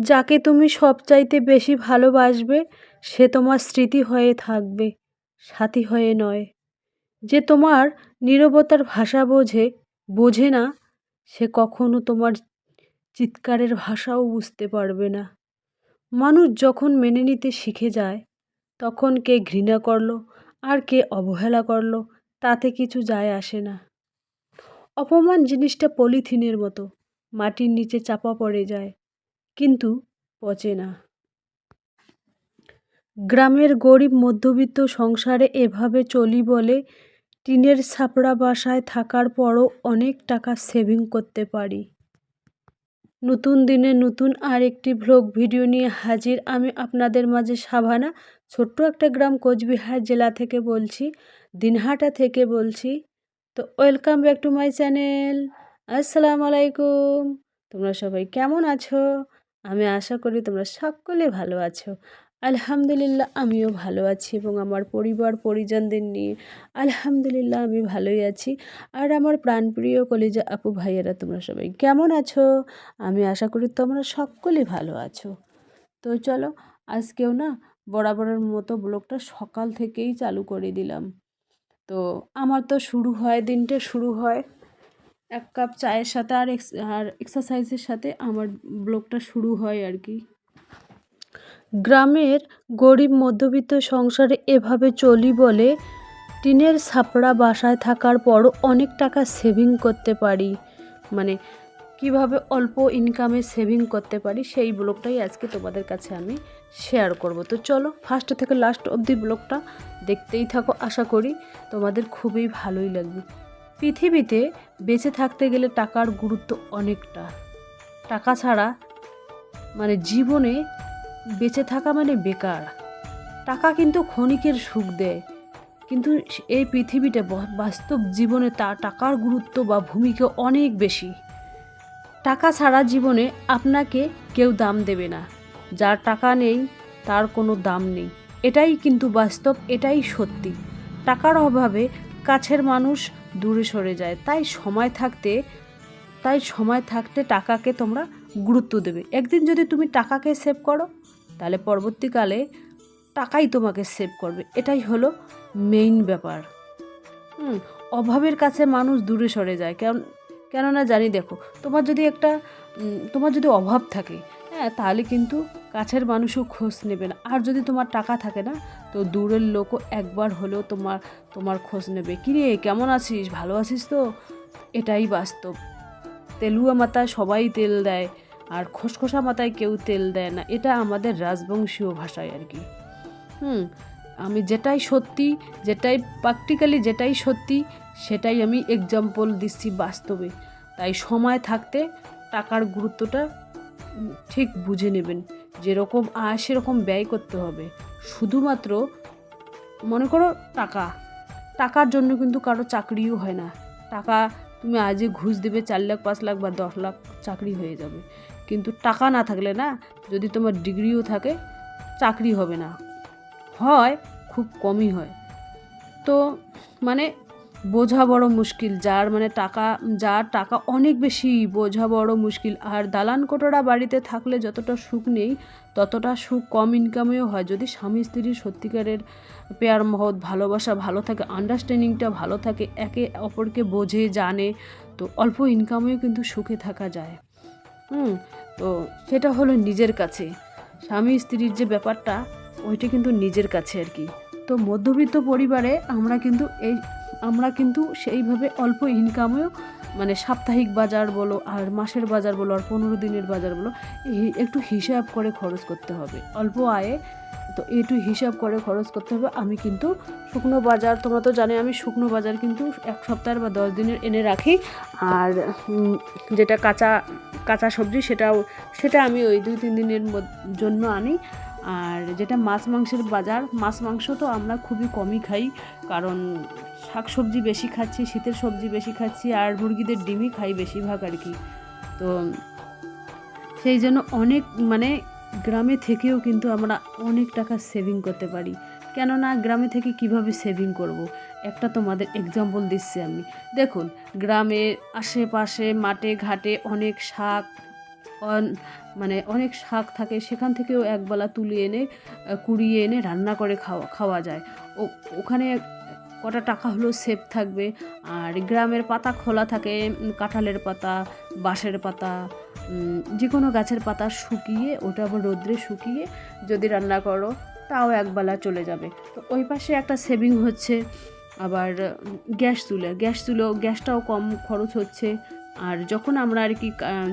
যাকে তুমি সবচাইতে বেশি ভালোবাসবে, সে তোমার স্মৃতি হয়ে থাকবে, সাথী হয়ে নয়। যে তোমার নীরবতার ভাষা বোঝে বোঝে না, সে কখনো তোমার চিৎকারের ভাষাও বুঝতে পারবে না। মানুষ যখন মেনে নিতে শিখে যায়, তখন কে ঘৃণা করল, আর কে অবহেলা করল, তাতে কিছু যায় আসে না। অপমান জিনিসটা পলিথিনের মতো, মাটির নিচে চাপা পড়ে যায়। কিন্তু পচে না। গ্রামের গরিব মধ্যবিত্ত সংসারে এভাবে চলি বলে টিনের ছাপড়া বাসায় থাকার পরও অনেক টাকা সেভিং করতে পারি। নতুন দিনে নতুন আর একটি ভ্লগ ভিডিও নিয়ে হাজির আমি আপনাদের মাঝে সাভানা, ছোট্ট একটা গ্রাম কোচবিহার জেলা থেকে বলছি, দিনহাটা থেকে বলছি। তো welcome back to my channel আসসালামু আলাইকুম। তোমরা সবাই কেমন আছো? আমি আশা করি তোমরা সকলে ভালো আছো। আলহামদুলিল্লাহ আমিও ভালো আছি এবং আমার পরিবার, পরিজনদের নিয়ে আলহামদুলিল্লাহ আমি ভালোই আছি। আর আমার প্রাণপ্রিয় কলিজা আপু ভাইয়েরা, তোমরা সবাই কেমন আছো? আমি আশা করি তোমরা সকলে ভালো আছো। তো চলো, আজকেও না বরাবরের মতো ব্লগটা সকাল থেকেই চালু করে দিলাম। তো আমার তো শুরু হয়, দিনটা শুরু হয় এক কাপ চায়ের সাথে আর আর এক্সারসাইজের সাথে আমার ব্লগটা শুরু হয় আর কি। গ্রামের গরিব মধ্যবিত্ত সংসারে এভাবে চলি বলে টিনের ছাপড়া বাসায় থাকার পরও অনেক টাকা সেভিং করতে পারি। মানে কীভাবে অল্প ইনকামে সেভিং করতে পারি সেই ব্লগটাই আজকে তোমাদের কাছে আমি শেয়ার করব। তো চলো ফার্স্ট থেকে লাস্ট অবধি ব্লগটা দেখতেই থাকো, আশা করি তোমাদের খুবই ভালোই লাগবে। পৃথিবীতে বেঁচে থাকতে গেলে টাকার গুরুত্ব অনেকটা। টাকা ছাড়া মানে জীবনে বেঁচে থাকা মানে বেকার। টাকা কিন্তু ক্ষণিকের সুখ দেয়, কিন্তু এই পৃথিবীটা বাস্তব জীবনে তা টাকার গুরুত্ব বা ভূমিকা অনেক বেশি। টাকা ছাড়া জীবনে আপনাকে কেউ দাম দেবে না। যার টাকা নেই, তার কোনো দাম নেই। এটাই কিন্তু বাস্তব, এটাই সত্যি। টাকার অভাবে কাছের মানুষ দূরে সরে যায়। তাই সময় থাকতে, তাই সময় থাকতে টাকাকে তোমরা গুরুত্ব দেবে। একদিন যদি তুমি টাকাকে সেভ করো, তাহলে পরবর্তীকালে টাকাই তোমাকে সেভ করবে। এটাই হলো মেইন ব্যাপার। হুম, অভাবের কাছে মানুষ দূরে সরে যায়। কেন, কেননা জানি দেখো, তোমার যদি একটা তোমার যদি অভাব থাকে হ্যাঁ তাহলে কিন্তু কাছের মানুষও খোঁজ নেবে না আর যদি তোমার টাকা থাকে না, তো দূরের লোকও একবার হলেও তোমার তোমার খোঁজ নেবে। কিরে, কেমন আছিস? ভালো আছিস তো? এটাই বাস্তব। তেলুয়া মাথায় সবাই তেল দেয়, আর খসখসা মাথায় কেউ তেল দেয় না। এটা আমাদের রাজবংশীয় ভাষায় আর কি। হুম, আমি যেটাই সত্যি, যেটাই প্র্যাকটিক্যালি যেটাই সত্যি, সেটাই আমি এক্সাম্পল দিচ্ছি বাস্তবে। তাই সময় থাকতে টাকার গুরুত্বটা ঠিক বুঝে নেবেন। যেরকম আয়, সেরকম ব্যয় করতে হবে। শুধুমাত্র মনে করো টাকা। টাকার জন্য কিন্তু কারও চাকরিও হয় না। টাকা তুমি আজই ঘুষ দেবে, চার লাখ, পাঁচ লাখ বা দশ লাখ চাকরি হয়ে যাবে। কিন্তু টাকা না থাকলে না, যদি তোমার ডিগ্রিও থাকে, চাকরি হবে না। হয়, খুব কমই হয়। তো মানে বোঝা বড় মুশকিল, যার মানে টাকা, যার টাকা অনেক বেশি বোঝা বড় মুশকিল। আর দালান কোটরা বাড়িতে থাকলে যতটা সুখ নেই, ততটা সুখ কম ইনকামেও হয়। যদি স্বামী স্ত্রীর সত্যিকারের পেয়ার মহৎ, ভালোবাসা ভালো থাকে আন্ডারস্ট্যান্ডিংটা ভালো থাকে, একে অপরকে বোঝে, জানে, তো অল্প ইনকামেও কিন্তু সুখে থাকা যায়। হুম, তো সেটা হলো নিজের কাছে। স্বামী স্ত্রীর যে ব্যাপারটা, ওইটা কিন্তু নিজের কাছে আর কি। তো মধ্যবিত্ত পরিবারে আমরা কিন্তু এই আমরা কিন্তু সেইভাবে অল্প ইনকামেও মানে সাপ্তাহিক বাজার বলো আর মাসের বাজার বলো আর পনেরো দিনের বাজার বলো একটু হিসাব করে খরচ করতে হবে। অল্প আয়ে তো একটু হিসাব করে খরচ করতে হবে। আমি কিন্তু শুকনো বাজার, তোমরা তো জানে আমি শুকনো বাজার কিন্তু এক সপ্তাহের বা দশ দিনের এনে রাখি। আর যেটা কাঁচা কাঁচা সবজি সেটাও, সেটা আমি ওই দুই, তিন দিনের জন্য আনি। আর যেটা মাছ মাংসের বাজার, মাছ মাংস তো আমরা খুবই কমই খাই। কারণ শাক সবজি বেশি খাচ্ছি, শীতের সবজি বেশি খাচ্ছি, আর মুরগিদের ডিমই খাই বেশিরভাগ আর কি। তো সেই জন্য অনেক মানে গ্রামে থেকেও কিন্তু আমরা অনেক টাকা সেভিং করতে পারি। কেননা গ্রামে থেকে কীভাবে সেভিং করব। একটা তোমাদের এক্সাম্পল দিচ্ছি আমি। দেখুন গ্রামের আশেপাশে মাঠে ঘাটে অনেক শাক মানে অনেক শাক থাকে, সেখান থেকেও একবেলা তুলে এনে কুড়িয়ে এনে রান্না করে খাওয়া খাওয়া যায়। ও, ওখানে কটা টাকা হলেও সেভ থাকবে। আর গ্রামের পাতা খোলা থাকে কাঁঠালের পাতা, বাঁশের পাতা যে কোনো গাছের পাতা শুকিয়ে, ওটা আবার রোদ্রে শুকিয়ে যদি রান্না করো, তাও একবেলা চলে যাবে। তো ওই পাশে একটা সেভিং হচ্ছে, আবার গ্যাস চুলে। গ্যাস চুলো গ্যাসটাও কম খরচ হচ্ছে। আর যখন আমরা আর কি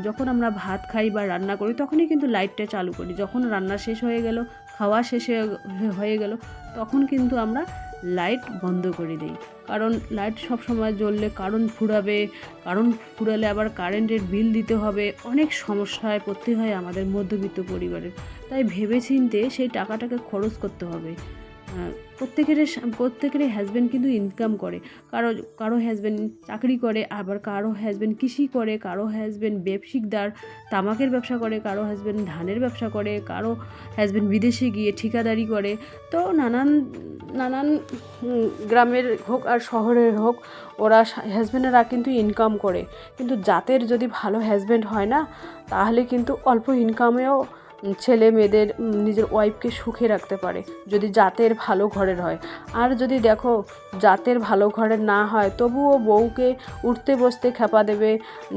যখন আমরা ভাত খাই বা রান্না করি, তখনই কিন্তু লাইটটা চালু করি। যখন রান্না শেষ হয়ে গেল, খাওয়া শেষ হয়ে গেল, তখন কিন্তু আমরা লাইট বন্ধ করে দিই। কারণ লাইট সব সময় জ্বললে কারণ ফুরাবে, কারণ ফুরালে আবার কারেন্টের বিল দিতে হবে। অনেক সমস্যায় পড়তে হয় আমাদের মধ্যবিত্ত পরিবারের। তাই ভেবেচিন্তে সেই টাকাটাকে খরচ করতে হবে। প্রত্যেকের প্রত্যেকেরই হাজব্যান্ড কিন্তু ইনকাম করে। কারও কারও হাজব্যান্ড চাকরি করে, আবার কারও হাজব্যান্ড কৃষি করে, কারও হাজব্যান্ড ব্যবসায়িকদার, তামাকের ব্যবসা করে, কারও হাজব্যান্ড ধানের ব্যবসা করে, কারও হাজব্যান্ড বিদেশে গিয়ে ঠিকাদারি করে। তো নানান নানান গ্রামের হোক আর শহরের হোক, ওরা হাজব্যান্ডেরা কিন্তু ইনকাম করে। কিন্তু জাতের যদি ভালো হাজব্যান্ড হয় না, তাহলে কিন্তু অল্প ইনকামেও ছেলে মেয়েদের নিজের ওয়াইফকে সুখে রাখতে পারে, যদি জাতের ভালো ঘরের হয়। আর যদি দেখো, জাতের ভালো ঘরের না হয়, তবুও বউকে উঠতে বসতে খেপা দেবে।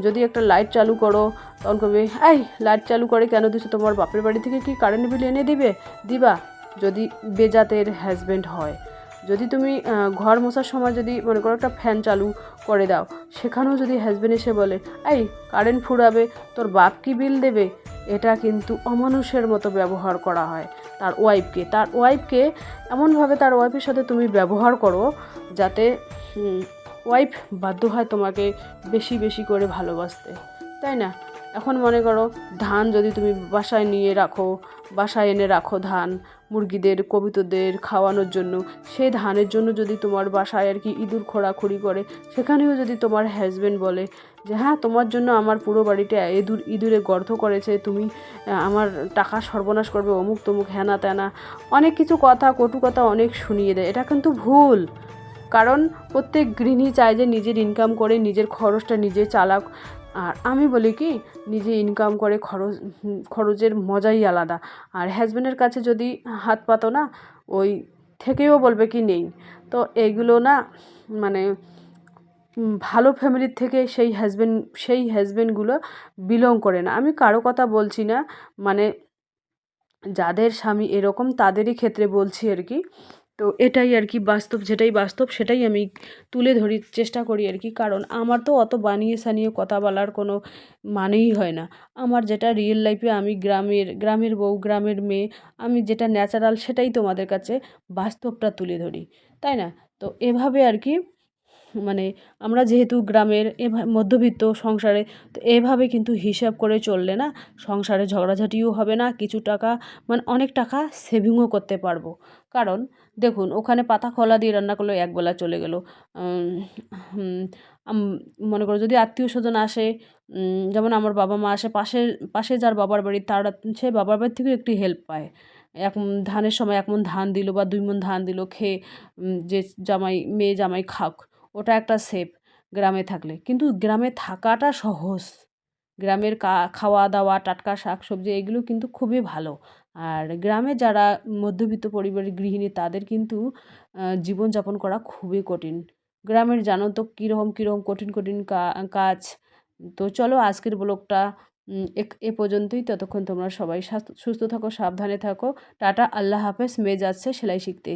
যদি একটা লাইট চালু করো, তখন কবে, এই লাইট চালু করে কেন দিছো? তোমার বাপের বাড়ি থেকে কি কারেন্ট বিল এনে দিবে? দিবা, যদি বেজাতের হাজব্যান্ড হয়। যদি তুমি ঘর মোছার সময় যদি মনে করো একটা ফ্যান চালু করে দাও, সেখানেও যদি হাজব্যান্ড এসে বলে, এই কারেন্ট ফুরাবে, তোর বাপ কি বিল দেবে? এটা কিন্তু অমানুষের মতো ব্যবহার করা হয় তার ওয়াইফকে। তার ওয়াইফকে এমনভাবে তার ওয়াইফের সাথে তুমি ব্যবহার করো যাতে ওয়াইফ বাধ্য হয় তোমাকে বেশি বেশি করে ভালোবাসতে। তাই না? এখন মনে করো ধান যদি তুমি বাসায় নিয়ে রাখো, বাসায় এনে রাখো ধান মুরগিদের, কবিতদের খাওয়ানোর জন্য। সেই ধানের জন্য যদি তোমার বাসায় আর কি ইঁদুর খোঁড়াখুড়ি করে, সেখানেও যদি তোমার হাজব্যান্ড বলে যে হ্যাঁ তোমার জন্য আমার পুরো বাড়িটা ইঁদুর, ইঁদুরে গর্ত করেছে, তুমি আমার টাকা সর্বনাশ করবে অমুক তমুক হ্যানা ত্যানা অনেক কিছু কথা, কটু কথা অনেক শুনিয়ে দেয়। এটা কিন্তু ভুল। কারণ প্রত্যেক গৃহিণী চায় যে, নিজের ইনকাম করে, নিজের খরচটা নিজে চালাক। আর আমি বলি কি, নিজে ইনকাম করে খরচ, খরচের মজাই আলাদা। আর হাজব্যান্ডের কাছে যদি হাত পাতো না, ওই থেকেও বলবে কি নেই। তো এইগুলো না মানে ভালো ফ্যামিলির থেকে সেই হাজব্যান্ড সেই হাজব্যান্ডগুলো বিলং করে না। আমি কারও কথা বলছি না মানে যাদের স্বামী এরকম, তাদেরই ক্ষেত্রে বলছি আর কি। তো এটাই আর কি বাস্তব, যেটাই বাস্তব সেটাই আমি তুলে ধরি, চেষ্টা করি আর কি। কারণ আমার তো অত বানিয়ে সানিয়ে কথা বলার কোনো মানেই হয় না। আমার যেটা রিয়েল লাইফে আমি গ্রামের গ্রামের বউ, গ্রামের মেয়ে, আমি যেটা ন্যাচারাল সেটাই তোমাদের কাছে বাস্তবটা তুলে ধরি, তাই না? তো এভাবে আর কি মানে আমরা যেহেতু গ্রামের মধ্যবিত্ত সংসারে, তো এভাবে কিন্তু হিসাব করে চললে না সংসারে ঝগড়াঝাটিও হবে না, কিছু টাকা মানে অনেক টাকা সেভিংও করতে পারব। কারণ দেখুন, ওখানে পাতা খোলা দিয়ে রান্না করলে একবেলা চলে গেলো। মনে করো যদি আত্মীয় স্বজন আসে যেমন আমার বাবা মা আসে, পাশের, পাশে যার বাবার বাড়ি, তার, সে বাবার বাড়ি থেকেও একটি হেল্প পায়। এক ধানের সময় এক মন ধান দিল বা দুই মন ধান দিল, খেয়ে যে জামাই, মেয়ে জামাই খাক। ওটা একটা সেফ গ্রামে থাকলে। কিন্তু গ্রামে থাকাটা সহজ। গ্রামের খাওয়া দাওয়া টাটকা শাক সবজি এগুলো কিন্তু খুবই ভালো। আর গ্রামে যারা মধ্যবিত্ত পরিবারের গৃহিণী তাদের কিন্তু জীবনযাপন করা খুবই কঠিন। গ্রামের জানো তো কীরকম কীরকম কঠিন কঠিন কাজ। তো চলো আজকের ব্লগটা এ পর্যন্তই। ততক্ষণ তোমরা সবাই সুস্থ থাকো, সাবধানে থাকো। টাটা, আল্লাহ হাফেজ। মেয়ে যাচ্ছে, সেলাই শিখতে।